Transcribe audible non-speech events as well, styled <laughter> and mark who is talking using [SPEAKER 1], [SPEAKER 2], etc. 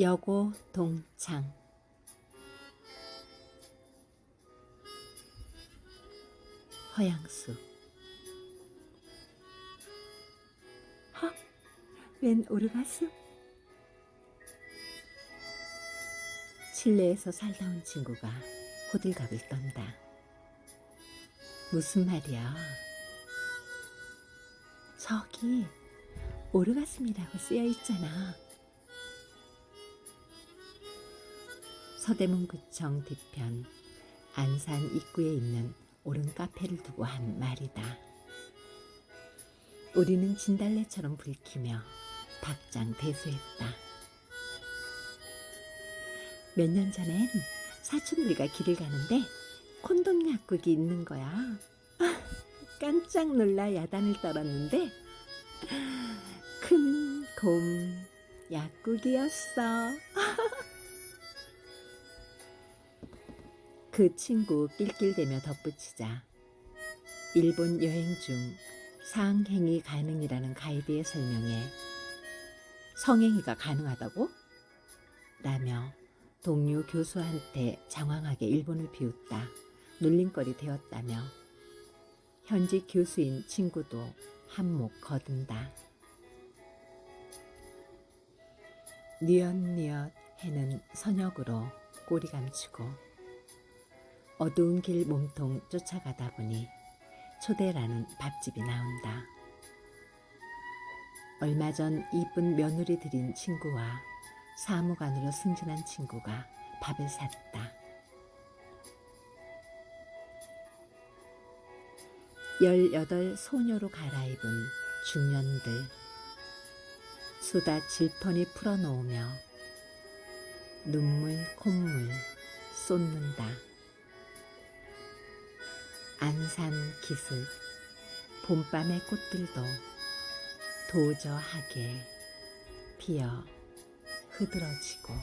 [SPEAKER 1] 여고 동창 허양수 하, 웬 오르가슴? 실내에서 살다 온 친구가 호들갑을 떤다. 무슨 말이야? 저기 오르가슴이라고 쓰여 있잖아. 서대문구청 뒤편 안산 입구에 있는 오른 카페를 두고 한 말이다. 우리는 진달래처럼 불키며 박장대소했다. 몇 년 전엔 사촌들과 길을 가는데 콘돔 약국이 있는 거야. 아, <laughs> 깜짝 놀라 야단을 떨었는데 큰 곰 약국이었어. <laughs> 그 친구 낄낄대며 덧붙이자 일본 여행 중 상행위 가능이라는 가이드의 설명에 성행위가 가능하다고? 라며 동료 교수한테 장황하게 일본을 비웃다 놀림거리 되었다며 현직 교수인 친구도 한몫 거둔다. 뉘엿뉘엿 해는 선역으로 꼬리 감추고 어두운 길 몸통 쫓아가다 보니 초대라는 밥집이 나온다. 얼마 전 이쁜 며느리 들인 친구와 사무관으로 승진한 친구가 밥을 샀다. 열여덟 소녀로 갈아입은 중년들 수다 질펀이 풀어놓으며 눈물 콧물 쏟는다. 안산 기슭 봄밤의 꽃들도 도저하게 피어 흐드러지고